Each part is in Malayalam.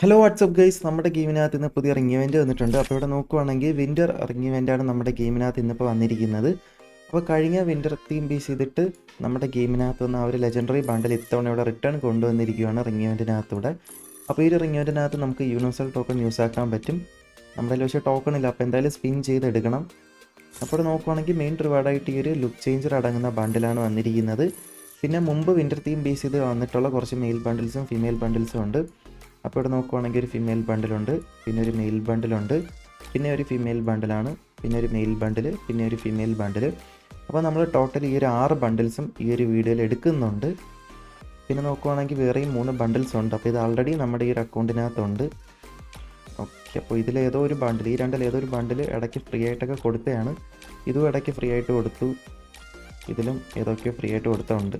ഹലോ വാട്സപ്പ് ഗൈസ് നമ്മുടെ ഗെയിമിനകത്ത് ഇന്ന് പുതിയ റിംഗ് ഇവന്റ് വന്നിട്ടുണ്ട്. അപ്പോൾ ഇവിടെ നോക്കുവാണെങ്കിൽ വിന്റർ റിംഗ് ഇവന്റാണ് നമ്മുടെ ഗെയിമിനകത്ത് ഇന്നിപ്പോൾ വന്നിരിക്കുന്നത്. അപ്പോൾ കഴിഞ്ഞ വിന്റർ തീം ബേസ് ചെയ്തിട്ട് നമ്മുടെ ഗെയിമിനകത്ത് നിന്ന് ആ ഒരു ലെജൻഡറി ബണ്ടിൽ ഇത്തവണ ഇവിടെ റിട്ടേൺ കൊണ്ടുവന്നിരിക്കുകയാണ് റിംഗ് ഇവന്റിനകത്തൂടെ അപ്പോൾ ഈ ഒരു റിംഗ് ഇവന്റിനകത്ത് നമുക്ക് യൂണിവേഴ്സൽ ടോക്കൺ യൂസ് ആക്കാൻ പറ്റും. നമ്മുടെ പക്ഷേ ടോക്കൺ ഇല്ല. അപ്പോൾ എന്തായാലും സ്പിൻ ചെയ്തെടുക്കണം. അപ്പോൾ നോക്കുവാണെങ്കിൽ മെയിൻ റിവാർഡായിട്ട് ഈ ഒരു ലുക്ക് ചേഞ്ചർ അടങ്ങുന്ന ബണ്ടിലാണ് വന്നിരിക്കുന്നത്. പിന്നെ മുമ്പ് വിന്റർ തീം ബേസ് ചെയ്ത് വന്നിട്ടുള്ള കുറച്ച് മെയിൽ ബണ്ടിൽസും ഫീമെയിൽ ബണ്ടിൽസും ഉണ്ട്. അപ്പോൾ ഇവിടെ നോക്കുവാണെങ്കിൽ ഒരു ഫിമെയിൽ ബണ്ടിലുണ്ട് പിന്നെ ഒരു മെയിൽ ബണ്ടിലുണ്ട് പിന്നെ ഒരു ഫിമെയിൽ ബണ്ടിലാണ് പിന്നെ ഒരു മെയിൽ ബണ്ടിൽ പിന്നെ ഒരു ഫിമെയിൽ ബണ്ടിൽ അപ്പോൾ നമ്മൾ ടോട്ടൽ ഈ ഒരു ആറ് ബണ്ടിൽസും ഈ ഒരു വീഡിയോയിൽ എടുക്കുന്നുണ്ട്. പിന്നെ നോക്കുവാണെങ്കിൽ വേറെയും മൂന്ന് ബണ്ടിൽസ് ഉണ്ട്. അപ്പോൾ ഇത് ആൾറെഡി നമ്മുടെ ഈ ഒരു അക്കൗണ്ടിനകത്തുണ്ട് ഓക്കെ അപ്പോൾ ഇതിലേതോ ഒരു ബണ്ടിൽ ഈ രണ്ടിൽ ഏതോ ഒരു ബണ്ടിൽ ഇടയ്ക്ക് ഫ്രീ ആയിട്ടൊക്കെ കൊടുത്തതാണ്. ഇതും ഇടയ്ക്ക് ഫ്രീ ആയിട്ട് കൊടുത്തു. ഇതിലും ഏതൊക്കെയോ ഫ്രീ ആയിട്ട് കൊടുത്തുണ്ട്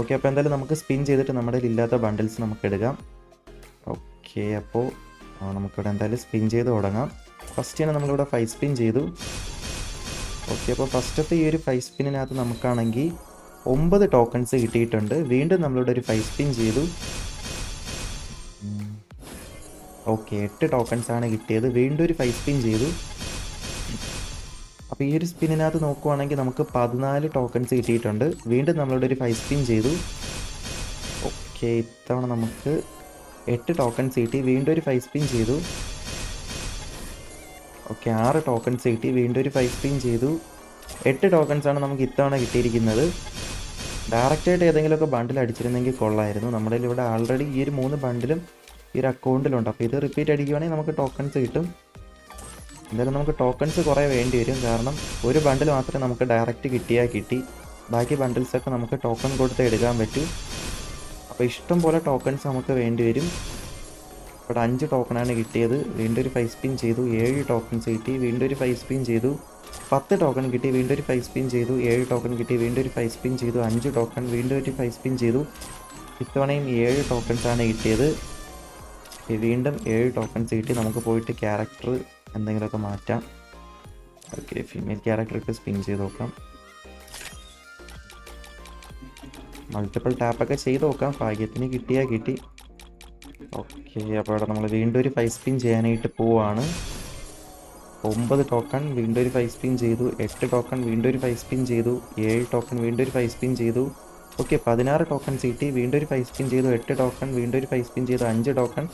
ഓക്കെ അപ്പോൾ എന്തായാലും നമുക്ക് സ്പിൻ ചെയ്തിട്ട് നമ്മുടെ ഇല്ലാത്ത ബണ്ടിൽസ് നമുക്ക് എടുക്കാം. ഓക്കെ അപ്പോൾ നമുക്കിവിടെ എന്തായാലും സ്പിൻ ചെയ്ത് തുടങ്ങാം. ഫസ്റ്റ് തന്നെ നമ്മളിവിടെ ഫൈവ് സ്പിൻ ചെയ്തു. ഓക്കെ അപ്പോൾ ഫസ്റ്റത്തെ ഈ ഒരു ഫൈവ് സ്പിന്നിനകത്ത് നമുക്കാണെങ്കിൽ ഒമ്പത് ടോക്കൺസ് കിട്ടിയിട്ടുണ്ട്. വീണ്ടും നമ്മളിവിടെ ഒരു ഫൈവ് സ്പിൻ ചെയ്തു. ഓക്കെ എട്ട് ടോക്കൺസ് ആണ് കിട്ടിയത്. വീണ്ടും ഒരു ഫൈവ് സ്പിൻ ചെയ്തു. അപ്പോൾ ഈ ഒരു സ്പിന്നിനകത്ത് നോക്കുവാണെങ്കിൽ നമുക്ക് പതിനാല് ടോക്കൺസ് കിട്ടിയിട്ടുണ്ട്. വീണ്ടും നമ്മളിവിടെ ഒരു ഫൈവ് സ്പിൻ ചെയ്തു. ഓക്കെ ഇത്തവണ നമുക്ക് എട്ട് ടോക്കൺസ് കിട്ടി വീണ്ടും ഒരു ഫൈവ് സ്പിൻ ചെയ്തു. ഓക്കെ ആറ് ടോക്കൺസ് കിട്ടി വീണ്ടും ഒരു ഫൈവ് സ്പിൻ ചെയ്തു. എട്ട് ടോക്കൺസ് ആണ് നമുക്ക് ഇത്തവണ കിട്ടിയിരിക്കുന്നത്. ഡയറക്റ്റായിട്ട് ഏതെങ്കിലുമൊക്കെ ബണ്ടിൽ അടിച്ചിരുന്നെങ്കിൽ കൊള്ളായിരുന്നു. നമ്മുടെ ഇവിടെ ആൾറെഡി ഈ ഒരു മൂന്ന് ബണ്ടിലും ഈ ഒരു അക്കൗണ്ടിലുണ്ട് അപ്പോൾ ഇത് റിപ്പീറ്റ് അടിക്കുവാണെങ്കിൽ നമുക്ക് ടോക്കൺസ് കിട്ടും. എന്തായാലും നമുക്ക് ടോക്കൺസ് കുറേ വേണ്ടി വരും. കാരണം ഒരു ബണ്ടിൽ മാത്രമേ നമുക്ക് ഡയറക്റ്റ് കിട്ടിയാൽ കിട്ടി. ബാക്കി ബണ്ടിൽസൊക്കെ നമുക്ക് ടോക്കൺ കൊടുത്ത് എടുക്കാൻ പറ്റൂ. അപ്പോൾ ഇഷ്ടം പോലെ ടോക്കൺസ് നമുക്ക് വേണ്ടി വരും. ഇവിടെ അഞ്ച് ടോക്കണാണ് കിട്ടിയത്. വീണ്ടും ഒരു ഫൈവ് സ്പിൻ ചെയ്തു. ഏഴ് ടോക്കൺസ് കിട്ടി. വീണ്ടും ഒരു ഫൈവ് സ്പിൻ ചെയ്തു. പത്ത് ടോക്കൺ കിട്ടി. വീണ്ടും ഒരു ഫൈവ് സ്പിൻ ചെയ്തു. ഏഴ് ടോക്കൺ കിട്ടി. വീണ്ടും ഒരു ഫൈവ് സ്പിൻ ചെയ്തു. അഞ്ച് ടോക്കൺ വീണ്ടും ഒരു ഫൈവ് സ്പിൻ ചെയ്തു. ഇത്തവണയും ഏഴ് ടോക്കൺസ് ആണ് കിട്ടിയത്. വീണ്ടും ഏഴ് ടോക്കൺസ് കിട്ടി. നമുക്ക് പോയിട്ട് ക്യാരക്ടർ എന്തെങ്കിലുമൊക്കെ മാറ്റാം. ഓക്കെ ഫീമെയിൽ ക്യാരക്ടറൊക്കെ സ്പിൻ ചെയ്ത് നോക്കാം. മൾട്ടിപ്പിൾ ടാപ്പൊക്കെ ചെയ്ത് നോക്കാം. ഭാഗ്യത്തിന് കിട്ടിയാൽ കിട്ടി. ഓക്കെ അപ്പോൾ ഇവിടെ നമ്മൾ വീണ്ടും ഒരു ഫൈവ് സ്പിൻ ചെയ്യാനായിട്ട് പോവാണ്. ഒമ്പത് ടോക്കൺ വീണ്ടും ഒരു ഫൈവ് സ്പിൻ ചെയ്തു. എട്ട് ടോക്കൺ വീണ്ടും ഒരു ഫൈവ് സ്പിൻ ചെയ്തു. ഏഴ് ടോക്കൺ വീണ്ടും ഒരു ഫൈവ് സ്പിൻ ചെയ്തു. ഓക്കെ പതിനാറ് ടോക്കൺ സീറ്റി വീണ്ടും ഒരു ഫൈവ് സ്പിൻ ചെയ്തു. എട്ട് ടോക്കൺ വീണ്ടും ഒരു ഫൈവ് സ്പിൻ ചെയ്തു. അഞ്ച് ടോക്കൺ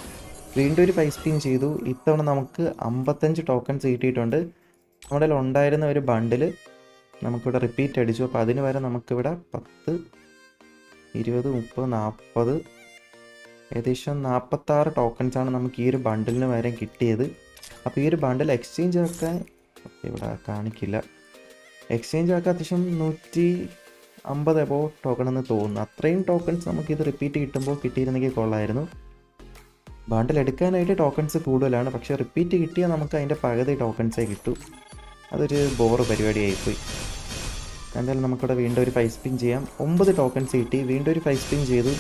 വീണ്ടും ഒരു ഫൈവ് സ്പിൻ ചെയ്തു. ഇത്തവണ നമുക്ക് അമ്പത്തഞ്ച് ടോക്കൺ കിട്ടിയിട്ടുണ്ട്. നമ്മുടെ ഉണ്ടായിരുന്ന ഒരു ബണ്ടിൽ നമുക്കിവിടെ റിപ്പീറ്റ് അടിച്ചു. അപ്പോൾ അതിന് വരെ നമുക്കിവിടെ പത്ത് ഇരുപത് മുപ്പത് നാൽപ്പത് ഏകദേശം നാൽപ്പത്താറ് ടോക്കൺസ് ആണ് നമുക്ക് ഈ ഒരു ബണ്ടിലിന് വരെ കിട്ടിയത്. അപ്പോൾ ഈ ഒരു ബണ്ടിൽ എക്സ്ചേഞ്ച് ആക്കാൻ ഇവിടെ കാണിക്കില്ല. എക്സ്ചേഞ്ച് ആക്കാൻ അത്യാവശ്യം നൂറ്റി അമ്പത് എബോ ടോക്കൺ എന്ന് തോന്നുന്നു. അത്രയും ടോക്കൺസ് നമുക്ക് ഇത് റിപ്പീറ്റ് കിട്ടുമ്പോൾ കിട്ടിയിരുന്നെങ്കിൽ കൊള്ളായിരുന്നു. ബണ്ടിൽ എടുക്കാനായിട്ട് ടോക്കൺസ് കൂടുതലാണ്. പക്ഷേ റിപ്പീറ്റ് കിട്ടിയാൽ നമുക്ക് അതിന്റെ പകുതി ടോക്കൺസേ കിട്ടൂ. അതൊരു ബോറ് പരിപാടിയായിപ്പോയി. എന്തായാലും നമുക്കിവിടെ വീണ്ടും ഒരു ഫൈവ് സ്പിൻ ചെയ്യാം. ഒമ്പത് ടോക്കൺസ് കിട്ടി. വീണ്ടും ഒരു ഫൈവ് സ്പിൻ ചെയ്തു.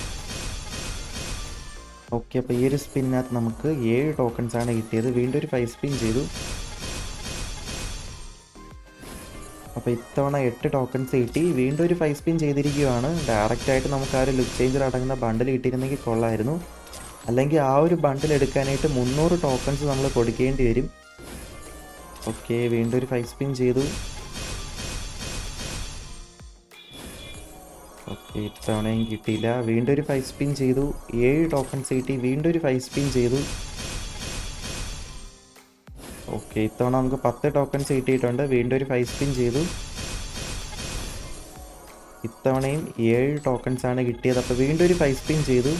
ഓക്കെ അപ്പോൾ ഈ ഒരു സ്പിന്നിനകത്ത് നമുക്ക് ഏഴ് ടോക്കൺസ് ആണ് കിട്ടിയത്. വീണ്ടും ഒരു ഫൈവ് സ്പിൻ ചെയ്തു. അപ്പോൾ ഇത്തവണ എട്ട് ടോക്കൺസ് കിട്ടി. വീണ്ടും ഒരു ഫൈവ് സ്പിൻ ചെയ്തിരിക്കുകയാണ്. ഡയറക്റ്റായിട്ട് നമുക്ക് ആ ഒരു ലുക്ക് ചേഞ്ചർ അടങ്ങുന്ന ബണ്ടിൽ കിട്ടിയിരുന്നെങ്കിൽ കൊള്ളായിരുന്നു. അല്ലെങ്കിൽ ആ ഒരു ബണ്ടിൽ എടുക്കാനായിട്ട് മുന്നൂറ് ടോക്കൺസ് നമ്മൾ കൊടുക്കേണ്ടി വരും. ഓക്കെ വീണ്ടും ഒരു ഫൈവ് സ്പിൻ ചെയ്തു. ഓക്കെ ഇത്തവണയും കിട്ടിയില്ല. വീണ്ടും ഒരു ഫൈവ് സ്പിൻ ചെയ്തു. ഏഴ് ടോക്കൺസ് കിട്ടി വീണ്ടും ഒരു ഫൈവ് സ്പിൻ ചെയ്തു. ഓക്കെ ഇത്തവണ നമുക്ക് പത്ത് ടോക്കൺസ് കിട്ടിയിട്ടുണ്ട് വീണ്ടും ഒരു ഫൈവ് സ്പിൻ ചെയ്തു. ഇത്തവണയും ഏഴ് ടോക്കൺസ് ആണ് കിട്ടിയത്. അപ്പോൾ വീണ്ടും ഒരു ഫൈവ് സ്പിൻ ചെയ്തു.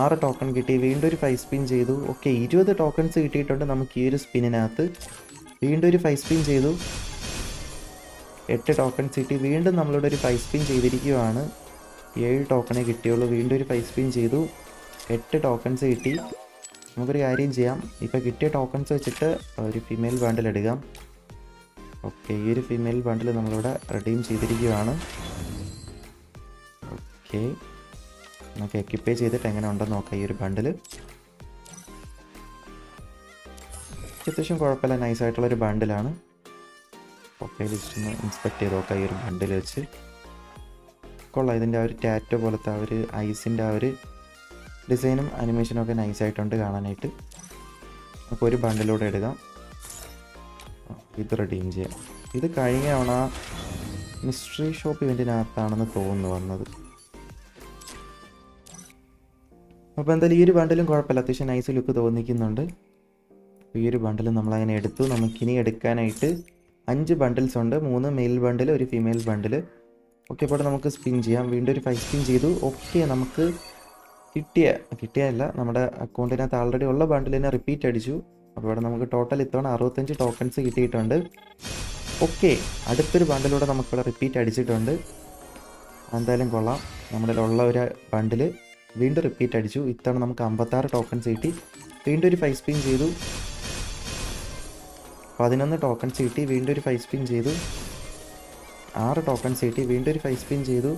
ആറ് ടോക്കൺ കിട്ടി. വീണ്ടും ഒരു ഫൈവ് സ്പിൻ ചെയ്തു. ഓക്കെ ഇരുപത് ടോക്കൺസ് കിട്ടിയിട്ടുണ്ട് നമുക്ക് ഈ ഒരു സ്പിന്നിനകത്ത് വീണ്ടും ഒരു ഫൈവ് സ്പിൻ ചെയ്തു. എട്ട് ടോക്കൺ സിറ്റി വീണ്ടും നമ്മളിവിടെ ഒരു ഫൈവ് സ്പിൻ ചെയ്തിരിക്കുകയാണ്. ഏഴ് ടോക്കണേ കിട്ടിയുള്ളൂ. വീണ്ടും ഒരു ഫൈവ് സ്പിൻ ചെയ്തു. എട്ട് ടോക്കൺസ് കിട്ടി. നമുക്കൊരു കാര്യം ചെയ്യാം. ഇപ്പോൾ കിട്ടിയ ടോക്കൺസ് വെച്ചിട്ട് ഒരു ഫീമെയിൽ ബണ്ടിൽ എടുക്കാം. ഓക്കെ ഈ ഒരു ഫീമെയിൽ ബണ്ടിൽ നമ്മളിവിടെ റെഡീം ചെയ്തിരിക്കുകയാണ്. ഓക്കെ നമുക്ക് എക്യുപ്പേ ചെയ്തിട്ട് എങ്ങനെ ഉണ്ടെന്ന് നോക്കാം. ഈ ഒരു ബണ്ടിൽ അത്യാവശ്യം കുഴപ്പമില്ല. നൈസായിട്ടുള്ളൊരു ബണ്ടിലാണ് ഓക്കെ ജസ്റ്റ് ഒന്ന് ഇൻസ്പെക്ട് ചെയ്ത് നോക്കാം ഈ ഒരു ബണ്ടിൽ വെച്ച് കൊള്ളാം. ഇതിന്റെ ആ ഒരു ടാറ്റോ പോലത്തെ ആ ഒരു ഐസിന്റെ ആ ഒരു ഡിസൈനും അനിമേഷനും ഒക്കെ നൈസായിട്ടുണ്ട് കാണാനായിട്ട്. അപ്പോൾ ഒരു ബണ്ടിലൂടെ എടുക്കാം. ഇത് റെഡീം ചെയ്യാം. ഇത് കഴിഞ്ഞ തവണ മിസ്റ്ററി ഷോപ്പ് ഇവന്റിനകത്താണെന്ന് തോന്നുന്നു വന്നത്. അപ്പോൾ എന്തായാലും ഈ ഒരു ബണ്ടിലും കുഴപ്പമില്ല. അത്യാവശ്യം നൈസ് ലുക്ക് തോന്നിക്കുന്നുണ്ട്. ഈ ഒരു ബണ്ടിൽ നമ്മളങ്ങനെ എടുത്തു. നമുക്കിനി എടുക്കാനായിട്ട് അഞ്ച് ബണ്ടിൽസ് ഉണ്ട്. മൂന്ന് മെയിൽ ബണ്ടിൽ ഒരു ഫീമെയിൽ ബണ്ടിൽ ഓക്കെ അപ്പോൾ നമുക്ക് സ്പിൻ ചെയ്യാം. വീണ്ടും ഒരു ഫൈവ് സ്പിൻ ചെയ്തു. ഓക്കെ നമുക്ക് കിട്ടിയ കിട്ടിയല്ല നമ്മുടെ അക്കൗണ്ടിനകത്ത് ആൾറെഡി ഉള്ള ബണ്ടിൽ തന്നെ റിപ്പീറ്റ് അടിച്ചു. അപ്പോൾ ഇവിടെ നമുക്ക് ടോട്ടൽ ഇത്തവണ അറുപത്തഞ്ച് ടോക്കൺസ് കിട്ടിയിട്ടുണ്ട്. ഓക്കെ അടുത്തൊരു ബണ്ടിലൂടെ നമുക്കിവിടെ റിപ്പീറ്റ് അടിച്ചിട്ടുണ്ട്. എന്തായാലും കൊള്ളാം. നമ്മുടെ ഉള്ള ഒരു ബണ്ടിൽ വീണ്ടും റിപ്പീറ്റ് അടിച്ചു. ഇത്തവണ നമുക്ക് അമ്പത്താറ് ടോക്കൺസ് കിട്ടി. വീണ്ടും ഒരു ഫൈവ് സ്പിൻ ചെയ്തു. പതിനൊന്ന് ടോക്കൺസ് കിട്ടി വീണ്ടും ഒരു ഫൈവ് സ്പിൻ ചെയ്തു. ആറ് ടോക്കൺസ് കിട്ടി വീണ്ടും ഒരു ഫൈവ് സ്പിൻ ചെയ്തു.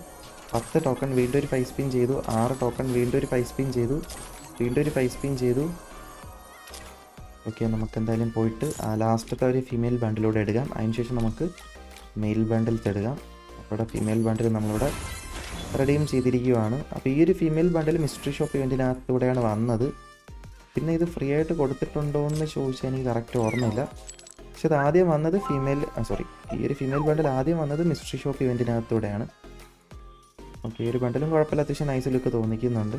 പത്ത് ടോക്കൺ വീണ്ടും ഒരു ഫൈവ് സ്പിൻ ചെയ്തു. ആറ് ടോക്കൺ വീണ്ടും ഒരു ഫൈവ് സ്പിൻ ചെയ്തു. വീണ്ടും ഒരു ഫൈവ് സ്പിൻ ചെയ്തു. ഓക്കെ നമുക്ക് എന്തായാലും പോയിട്ട് ആ ലാസ്റ്റത്തെ ഒരു ഫീമെയിൽ ബണ്ടിലൂടെ എടുക്കാം. അതിനുശേഷം നമുക്ക് മെയിൽ ബാൻഡിൽ എടുക്കാം. അപ്പോൾ ഫീമെയിൽ ബണ്ടിൽ നമ്മളിവിടെ റെഡീം ചെയ്തിരിക്കുകയാണ് അപ്പോൾ ഈ ഒരു ഫീമെയിൽ ബണ്ടിൽ മിസ്റ്ററി ഷോപ്പ് ഇവന്റിനകത്തൂടെയാണ് വന്നത്. പിന്നെ ഇത് ഫ്രീ ആയിട്ട് കൊടുത്തിട്ടുണ്ടോ എന്ന് ചോദിച്ചാൽ എനിക്ക് കറക്റ്റ് ഓർമ്മയില്ല. പക്ഷെ അത് ആദ്യം വന്നത് ഫീമെയിൽ സോറി ഈ ഒരു ഫീമെയിൽ ബണ്ടിൽ ആദ്യം വന്നത് മിസ്റ്ററി ഷോപ്പ് ഇവന്റിനകത്തൂടെയാണ് ഓക്കെ ഈ ഒരു ബണ്ടിലും കുഴപ്പമില്ല. അത്യാവശ്യം നൈസ് ലുക്ക് തോന്നിക്കുന്നുണ്ട്.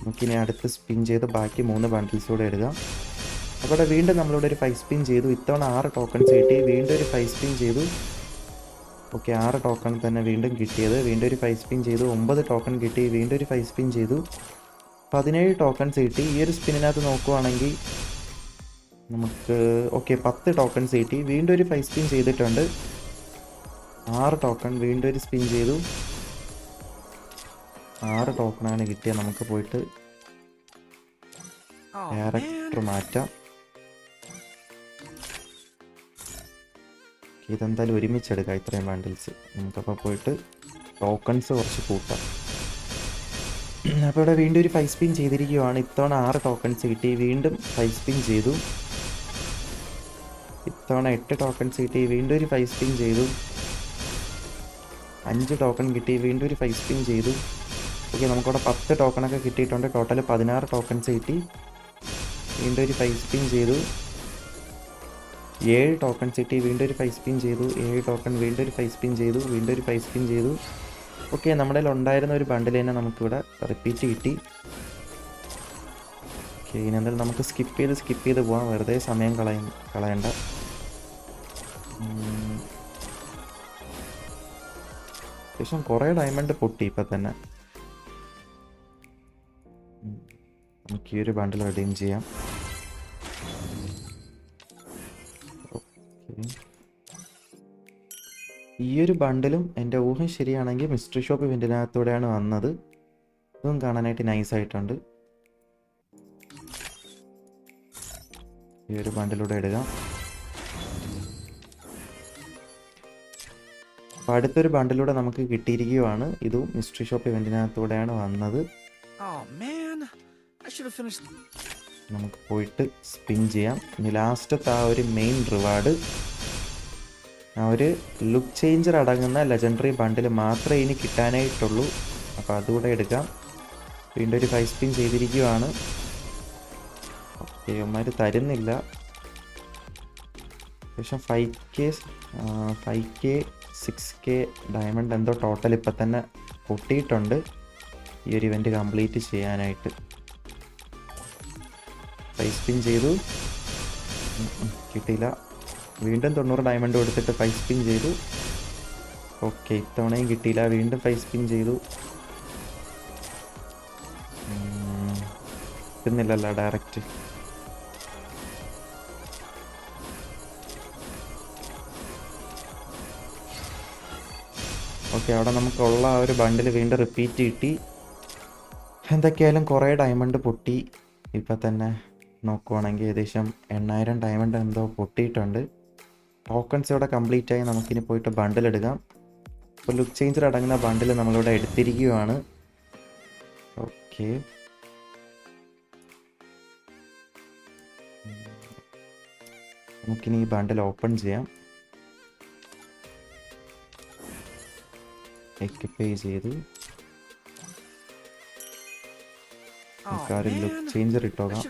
നമുക്കിനി അടുത്ത് സ്പിൻ ചെയ്ത് ബാക്കി മൂന്ന് ബണ്ടിൽസ് എടുക്കാം അപ്പോൾ ഇവിടെ വീണ്ടും നമ്മളിവിടെ ഒരു ഫൈവ് സ്പിൻ ചെയ്തു. ഇത്തവണ ആറ് ടോക്കൺസ് കിട്ടി. വീണ്ടും ഒരു ഫൈവ് സ്പിൻ ചെയ്തു. ഓക്കെ ആറ് ടോക്കൺ തന്നെ വീണ്ടും കിട്ടിയത്. വീണ്ടും ഒരു ഫൈവ് സ്പിൻ ചെയ്തു. ഒമ്പത് ടോക്കൺ കിട്ടി. വീണ്ടും ഒരു ഫൈവ് സ്പിൻ ചെയ്തു. പതിനേഴ് ടോക്കൺസ് കിട്ടി. ഈ ഒരു സ്പിന്നിനകത്ത് നോക്കുവാണെങ്കിൽ നമുക്ക് ഓക്കെ പത്ത് ടോക്കൺസ് കിട്ടി. വീണ്ടും ഒരു ഫൈവ് സ്പിൻ ചെയ്തിട്ടുണ്ട്. ആറ് ടോക്കൺ വീണ്ടും ഒരു സ്പിൻ ചെയ്തു. ആറ് ടോക്കണാണ് കിട്ടിയത്. നമുക്ക് പോയിട്ട് Oh, ക്യാരക്ടർ മാറ്റാം. ഇതെന്തായാലും ഒരുമിച്ചെടുക്കാം ഇത്രയും ബാൻഡിൽസ് നമുക്കപ്പോൾ പോയിട്ട് ടോക്കൺസ് കുറച്ച് കൂട്ടാം. അപ്പോൾ ഇവിടെ വീണ്ടും ഒരു ഫൈവ് സ്പിൻ ചെയ്തിരിക്കുകയാണ് ഇത്തവണ ആറ് ടോക്കൺസ് കിട്ടി. വീണ്ടും ഫൈവ് സ്പിൻ ചെയ്തു. ഇത്തവണ എട്ട് ടോക്കൺസ് കിട്ടി. വീണ്ടും ഒരു ഫൈവ് സ്പിൻ ചെയ്തു. അഞ്ച് ടോക്കൺ കിട്ടി. വീണ്ടും ഒരു ഫൈവ് സ്പിൻ ചെയ്തു. ഓക്കെ നമുക്കവിടെ പത്ത് ടോക്കണൊക്കെ കിട്ടിയിട്ടുണ്ട്. ടോട്ടൽ പതിനാറ് ടോക്കൺസ് കിട്ടി. വീണ്ടും ഒരു ഫൈവ് സ്പിൻ ചെയ്തു. ഏഴ് ടോക്കൺ കിട്ടി. വീണ്ടും ഒരു ഫൈവ് സ്പിൻ ചെയ്തു. ഏഴ് ടോക്കൺ വീണ്ടും ഒരു ഫൈവ് സ്പിൻ ചെയ്തു. വീണ്ടും ഒരു ഫൈവ് സ്പിൻ ചെയ്തു. ഓക്കെ നമ്മുടെ ഉണ്ടായിരുന്ന ഒരു ബണ്ടിൽ തന്നെ നമുക്കിവിടെ റിപ്പീറ്റ് കിട്ടി. ഓക്കെ ഇനി എന്തായാലും നമുക്ക് സ്കിപ്പ് ചെയ്ത് സ്കിപ്പ് ചെയ്ത് പോകാം വെറുതെ സമയം കളയ കളയണ്ട. അത്യാവശ്യം കുറേ ഡയമണ്ട് പൊട്ടി ഇപ്പം തന്നെ. നമുക്ക് ഈ ഒരു ബണ്ടിൽ റെഡീം ചെയ്യാം. ഈ ഒരു ബണ്ടിലും എന്റെ ഊഹം ശരിയാണെങ്കിൽ മിസ്റ്ററി ഷോപ്പ് ഇവന്റിനകത്തൂടെയാണ് വന്നത്. ഇതും കാണാനായിട്ട് നൈസ് ആയിട്ടുണ്ട്. ഈ ഒരു ബണ്ടിലൂടെ ഇടുക. അപ്പോൾ അടുത്തൊരു ബണ്ടിലൂടെ നമുക്ക് കിട്ടിയിരിക്കുകയാണ്. ഇതും മിസ്റ്ററി ഷോപ്പ് ഇവന്റിനകത്തൂടെയാണ് വന്നത്. Oh. നമുക്ക് പോയിട്ട് സ്പിൻ ചെയ്യാം. ഇനി ലാസ്റ്റത്തെ ആ ഒരു മെയിൻ റിവാർഡ് ആ ഒരു ലുക്ക് ചേഞ്ചർ അടങ്ങുന്ന ലെജൻഡറി ബണ്ടിൽ മാത്രമേ ഇനി കിട്ടാനായിട്ടുള്ളൂ. അപ്പോൾ അതുകൂടെ എടുക്കാം. വീണ്ടും ഒരു ഫൈവ് സ്പിൻ ചെയ്തിരിക്കുകയാണ്. ഓക്കെ തരുന്നില്ല. ശേഷം five K five K six K diamond എന്തോ ടോട്ടൽ ഇപ്പം തന്നെ പൊട്ടിയിട്ടുണ്ട്. ഈ ഒരു ഇവന്റ് കംപ്ലീറ്റ് ചെയ്യാനായിട്ട്. ഫൈവ് സ്പിൻ ചെയ്തു. കിട്ടിയില്ല. വീണ്ടും തൊണ്ണൂറ് ഡയമണ്ട് കൊടുത്തിട്ട് ഫൈവ് സ്പിൻ ചെയ്തു. ഓക്കെ ഇത്തവണയും കിട്ടിയില്ല. വീണ്ടും ഫൈവ് സ്പിൻ ചെയ്തു. കിട്ടുന്നില്ലല്ലോ ഡയറക്റ്റ് ഓക്കെ അവിടെ നമുക്കുള്ള ആ ഒരു ബണ്ടിൽ വീണ്ടും റിപ്പീറ്റ് കിട്ടി. എന്തൊക്കെയായാലും കുറേ ഡയമണ്ട് പൊട്ടി. ഇപ്പം തന്നെ നോക്കുവാണെങ്കിൽ ഏകദേശം എണ്ണായിരം ഡയമണ്ട് എന്തോ പൊട്ടിയിട്ടുണ്ട്. ടോക്കൺസ് ഇവിടെ കംപ്ലീറ്റ് ആയി നമുക്കിനി പോയിട്ട് ബണ്ടിൽ എടുക്കാം ലുക്ക് ചേഞ്ചർ അടങ്ങുന്ന ബണ്ടിൽ നമ്മളിവിടെ എടുത്തിരിക്കുകയാണ് ഓക്കെ. നമുക്കിനി ഈ ബണ്ടിൽ ഓപ്പൺ ചെയ്യാം. എക്യുപ്പൈ ചെയ്തു ലുക്ക്. ചേഞ്ചർ ഇട്ടോക്കാം.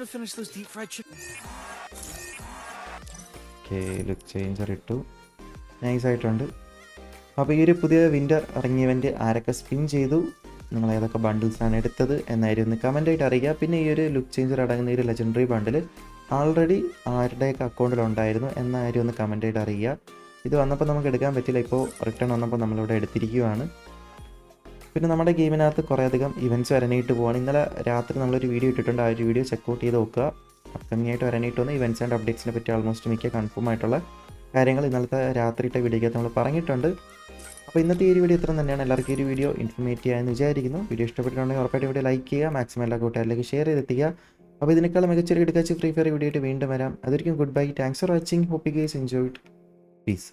ഓക്കെ ലുക്ക് ചേഞ്ചർ ഇട്ടു. നൈസ് ആയിട്ടുണ്ട്. അപ്പോൾ ഈ ഒരു പുതിയ വിന്റർ ഇറങ്ങിയവന്റെ ആരൊക്കെ സ്പിൻ ചെയ്തു? നിങ്ങൾ ഏതൊക്കെ ബണ്ടിൽസാണ് എടുത്തത് എന്നായിരുന്നു കമന്റ് ആയിട്ട് അറിയിക്കുക. പിന്നെ ഈ ഒരു ലുക്ക് ചേഞ്ചർ അടങ്ങുന്ന ഈ ഒരു ലെജൻഡറി ബണ്ടിൽ ആൾറെഡി ആരുടെയൊക്കെ അക്കൗണ്ടിലുണ്ടായിരുന്നു ഉണ്ടായിരുന്നു എന്ന കാര്യം ഒന്ന് കമന്റ് ആയിട്ട് അറിയിക്കുക. ഇത് വന്നപ്പോൾ നമുക്ക് എടുക്കാൻ പറ്റില്ല. ഇപ്പോൾ റിട്ടേൺ വന്നപ്പോൾ നമ്മളിവിടെ എടുത്തിരിക്കുകയാണ് പിന്നെ നമ്മുടെ ഗെയിമിനകത്ത് കുറേയധികം ഇവന്റ്സ് വരാനായിട്ട് പോവാണ്. ഇന്നലെ രാത്രി നമ്മളൊരു വീഡിയോ ഇട്ടിട്ടുണ്ട്. ആ ഒരു വീഡിയോ ചെക്കൗട്ട് ചെയ്ത് നോക്കുക. അപ്കമിംഗ് ആയിട്ട് വരാനായിട്ട് വന്ന ഇവന്റ്സ് ആൻഡ് അപ്ഡേറ്റ്സിനെ പറ്റി ആൾമോസ്റ്റ് മിക്ക കൺഫേം ആയിട്ടുള്ള കാര്യങ്ങൾ ഇന്നലത്തെ രാത്രിയിട്ട വീഡിയോയ്ക്കകത്ത് നമ്മൾ പറഞ്ഞിട്ടുണ്ട്. അപ്പോൾ ഇന്നത്തെ ഈ ഒരു വീഡിയോ ഇത്രയും തന്നെയാണ്. എല്ലാവർക്കും ഈ ഒരു വീഡിയോ ഇൻഫർമേറ്റീവ് ആയെന്ന് വിചാരിക്കുന്നു. വീഡിയോ ഇഷ്ടപ്പെട്ടിട്ടുണ്ടെങ്കിൽ ഉറപ്പായിട്ട് വീഡിയോ ലൈക്ക് ചെയ്യുക. മാക്സിമം എല്ലാ കൂട്ടുകാരിലേക്ക് ഷെയർ ചെയ്തെത്തിക്കുക. അപ്പോൾ ഇതിനേക്കാളും മികച്ചൊരു എടുക്കാച്ച് ഫ്രീ ഫയർ വീഡിയോ ആയിട്ട് വീണ്ടും വരാം. അതൊരിക്കും good bye thanks for watching hope you guys enjoyed Peace.